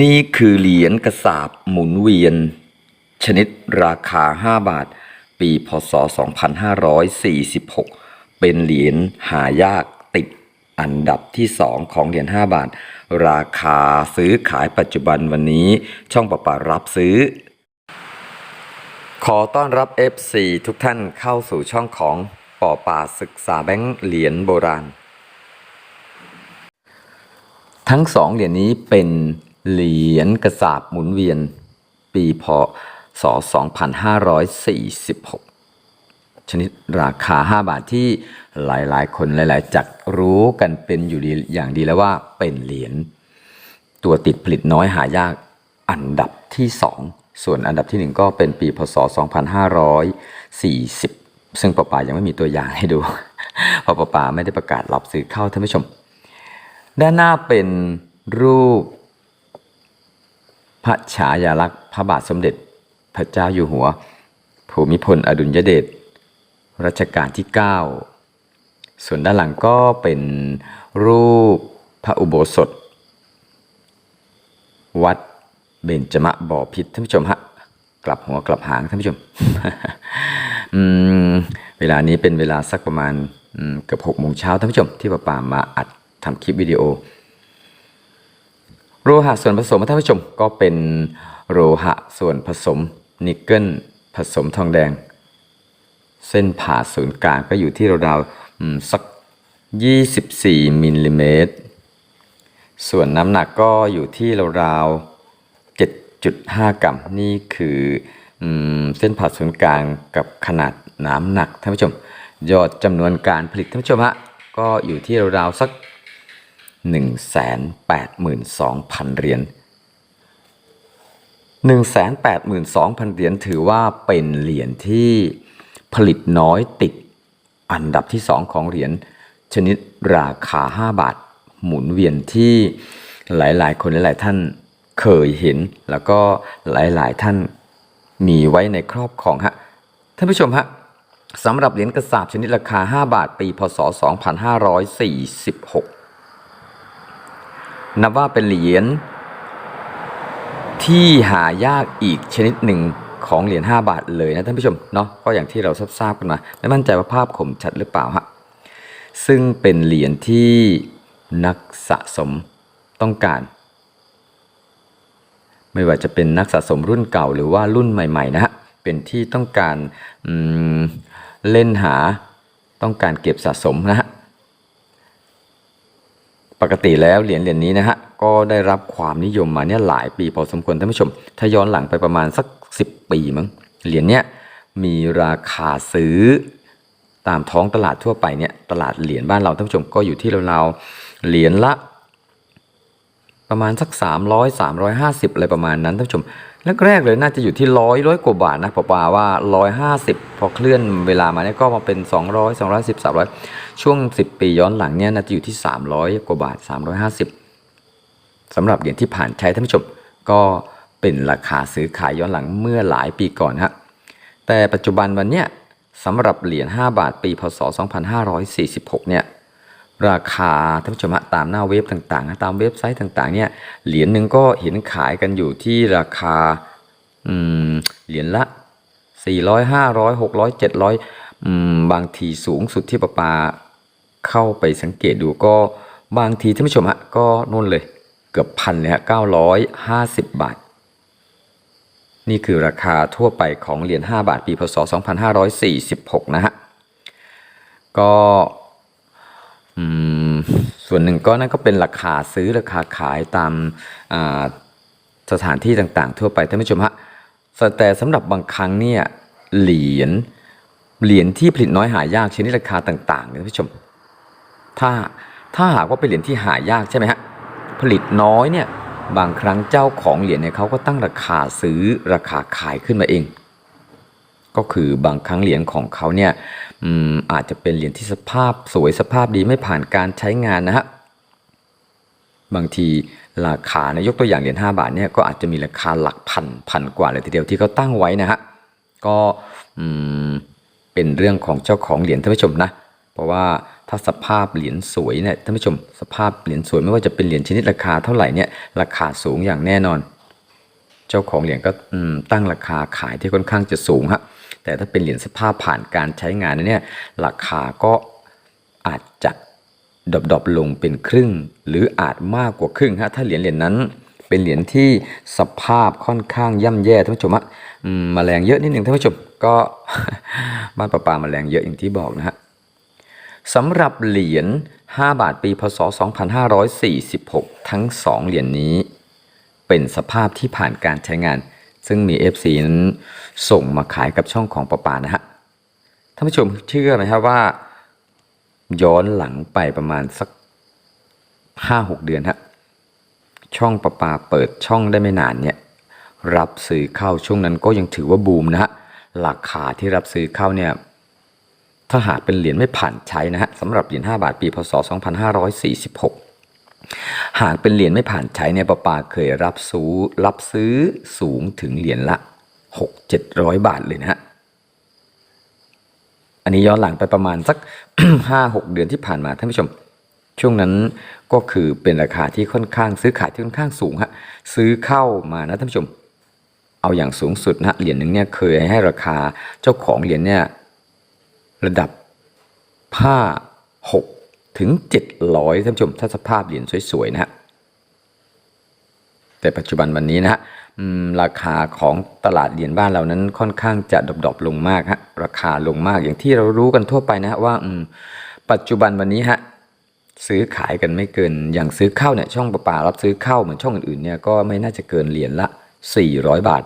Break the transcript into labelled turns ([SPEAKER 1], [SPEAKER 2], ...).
[SPEAKER 1] นี่คือเหรียญกระสาบหมุนเวียน ชนิดราคา 5 บาท ปีพศ 2546 เป็นเหรียญหายากติดอันดับที่2ของเหรียญ5บาท ราคาซื้อขายปัจจุบันวันนี้ช่องประปารับซื้อ ขอต้อนรับ FC ทุกท่านเข้าสู่ช่องของป่อป่าศึกษาแบงค์เหรียญโบราณ ทั้งสองเหรียญนี้เป็น เหรียญกระสาบหมุนเวียน ปีพศ 2546 ชนิดราคา 5 บาทที่หลายๆ คนหลาย ๆ จักรู้กันเป็นอยู่ดีอย่างดีแล้วว่าเป็นเหรียญตัวติดผลิตน้อยหายากอันดับที่ 2 ส่วนอันดับที่ 1 ก็เป็นปีพศ 2540 ซึ่งปะปายังไม่มีตัวอย่างให้ดู เพราะปะปาไม่ได้ประกาศรับซื้อเข้าท่านผู้ชม ด้านหน้าเป็นรูป พระฉายาลักษณ์พระบาทสมเด็จ พระเจ้าอยู่หัว ภูมิพลอดุลยเดชรัชกาลที่ 9 ส่วนด้านหลังก็เป็นรูปพระอุโบสถ วัดเบญจมะบ่อพิษท่านผู้ชมฮะกลับหัวกลับหางท่านผู้ชมมเวลานี้เป็นเวลาสักประมาณเกือบหกโมงเช้าท่านผู้ชมที่ป้าป่ามาอัดทำคลิปวิดีโอ โลหะส่วนผสมท่านผู้ชมก็เป็นโลหะส่วนผสมนิกเกิลผสมทองแดง เส้นผ่าศูนย์กลางก็อยู่ที่ราวๆอืมสัก 24มิลลิเมตรส่วนน้ำหนักก็อยู่ที่ราวๆ7.5 กรัมนี่คืออเส้นผ่าศูนย์กลางกับขนาดน้ำหนักท่านผู้ชม ยอดจำนวนการผลิตท่านผู้ชมฮะก็อยู่ที่ราวๆสัก 182,000 เหรียญ 182,000 เหรียญถือว่าเป็นเหรียญที่ผลิตน้อยติดอันดับที่ 2 ของเหรียญชนิดราคา 5 บาทหมุนเวียนที่หลาย ๆ คนหลาย ๆ ท่านเคยเห็น แล้วก็หลาย ๆ ท่านมีไว้ในครอบครองฮะท่านผู้ชมฮะสำหรับเหรียญกระสาบชนิดราคา 5 บาท ปี พศ 2546 นับว่าเป็นเหรียญที่หายากอีกชนิดหนึ่งของเหรียญ5บาทเลยนะท่านผู้ชมเนาะก็อย่างที่เราทราบกันมาไม่มั่นใจว่าภาพคมชัดหรือเปล่าฮะซึ่งเป็นเหรียญที่นักสะสมต้องการ ไม่ว่าจะเป็นนักสะสมรุ่นเก่าหรือว่ารุ่นใหม่ๆนะฮะเป็นที่ต้องการเล่นหาต้องการเก็บสะสมนะฮะ ปกติแล้วเหรียญเหรียญนี้นะฮะก็ได้รับความนิยมมาเนี่ยหลายปีพอสมควรท่านผู้ชม ถ้าย้อนหลังไปประมาณสัก 10 ปีมั้งเหรียญเนี้ยมีราคาซื้อตามท้องตลาดทั่วไปเนี่ยตลาดเหรียญบ้านเราท่านผู้ชมก็อยู่ที่ราวๆเหรียญละ ประมาณสัก 300 350 อะไรประมาณนั้นท่านผู้ชม แรกๆเลยน่าจะอยู่ที่ร้อยร้อยกว่าบาทนะปะปาว่า150พอเคลื่อนเวลามาเนี่ยก็มาเป็น200 210 300ช่วง10ปีย้อนหลังเนี่ยน่าจะอยู่ที่300กว่าบาท350สำหรับเหรียญที่ผ่านใช้ท่านผู้ชมก็เป็นราคาซื้อขายย้อนหลังเมื่อหลายปีก่อนฮะแต่ปัจจุบันวันเนี้ยสำหรับเหรียญ5บาทปีพศ 2546 เนี่ย ราคาท่านผู้ชมฮะตามหน้าเว็บต่างๆ ตามเว็บไซต์ต่างๆเนี่ยเหรียญหนึ่งก็เห็นขายกันอยู่ที่ราคาเหรียญละ 400 500 600 700อืมบางทีสูงสุดที่ประปาเข้าไปสังเกตดูก็บางทีท่านผู้ชมฮะก็นู่นเลยเกือบพันเลยฮะ950 บาท นี่คือราคาทั่วไปของเหรียญ5บาทปีพศ 2546 นะฮะก็ ส่วนหนึ่งก็นั่นก็เป็นราคาซื้อราคาขายตามสถานที่ต่างๆ ทั่วไปท่านผู้ชมฮะแต่สำหรับบางครั้งเนี่ยเหรียญเหรียญที่ผลิตน้อยหายากชนิดราคาต่างๆนี่ท่านผู้ชม ถ้าถ้าหากว่าเป็นเหรียญที่หายากใช่ไหมฮะผลิตน้อยเนี่ยบางครั้งเจ้าของเหรียญเนี่ยเขาก็ตั้งราคาซื้อราคาขายขึ้นมาเอง ก็คือบางครั้งเหรียญของเขาเนี่ย อาจจะเป็นเหรียญที่สภาพสวยสภาพดีไม่ผ่านการใช้งานนะฮะบางทีราคานะยกตัวอย่างเหรียญ5บาทเนี่ยก็อาจจะมีราคาหลักพันพันกว่าเลยทีเดียวที่เขาตั้งไว้นะฮะก็เป็นเรื่องของเจ้าของเหรียญท่านผู้ชมนะ เพราะว่าถ้าสภาพเหรียญสวยเนี่ยท่านผู้ชม สภาพเหรียญสวยไม่ว่าจะเป็นเหรียญชนิดราคาเท่าไหร่เนี่ยราคาสูงอย่างแน่นอน เจ้าของเหรียญก็ตั้งราคาขายที่ค่อนข้างจะสูงฮะ แต่ถ้าเป็นเหรียญสภาพผ่านการใช้งานเนี่ยราคาก็อาจจะดรอปลงเป็นครึ่ง หรืออาจมากกว่าครึ่งฮะถ้าเหรียญเหรียญนั้น เป็นเหรียญที่สภาพค่อนข้างย่ำแย่ท่านผู้ชมฮะมแมลงเยอะนิดหนึ่งท่านผู้ชมก็บ้านประปาแมลงเยอะอย่างที่บอกนะฮะสำหรับเหรียญ5บาทปีพศ 2546 ทั้ง 2 เหรียญนนี้ เป็นสภาพที่ผ่านการใช้งาน ซึ่งมี FC นั้นส่งมาขายกับช่องของประปานะฮะท่านผู้ชมเชื่อไหมครับว่า ย้อนหลังไปประมาณสัก5-6เดือนฮะช่องประปาเปิดช่องได้ไม่นานเนี่ยรับซื้อเข้าช่วงนั้นก็ยังถือว่าบูมนะฮะราคาที่รับซื้อเข้าเนี่ยถ้าหากเป็นเหรียญไม่ผ่านใช้นะฮะสำหรับเหรียญ5บาทปีพศ 2546 หากเป็นเหรียญไม่ผ่านใช้เนี่ยปปาเคยรับซื้อรับซื้อสูงถึงเหรียญละ6 700บาทเลยนะฮะอันนี้ย้อนหลังไปประมาณสัก5-6เดือนที่ผ่านมาท่านผู้ชม ช่วงนั้นก็คือเป็นราคาที่ค่อนข้างซื้อขายที่ค่อนข้างสูงฮะซื้อเข้ามานะท่านผู้ชม เอาอย่างสูงสุดนะเหรียญหนึ่งเนี่ยเคยให้ราคาเจ้าของเหรียญเนี่ยระดับผ้า6 ถึง 700ท่านผู้ชมถ้าสภาพเหรียญสวยๆนะฮะแต่ปัจจุบันวันนี้นะฮะราคาของตลาดเหรียญบ้านเรานั้นค่อนข้างจะดรอปๆลงมากฮะราคาลงมากอย่างที่เรารู้กันทั่วไปนะฮะว่าปัจจุบันวันนี้ฮะซื้อขายกันไม่เกิน อย่างซื้อข้าวเนี่ยช่องประปารับซื้อข้าวเหมือนช่องอื่นๆเนี่ยก็ไม่น่าจะเกินเหรียญละ 400 บาท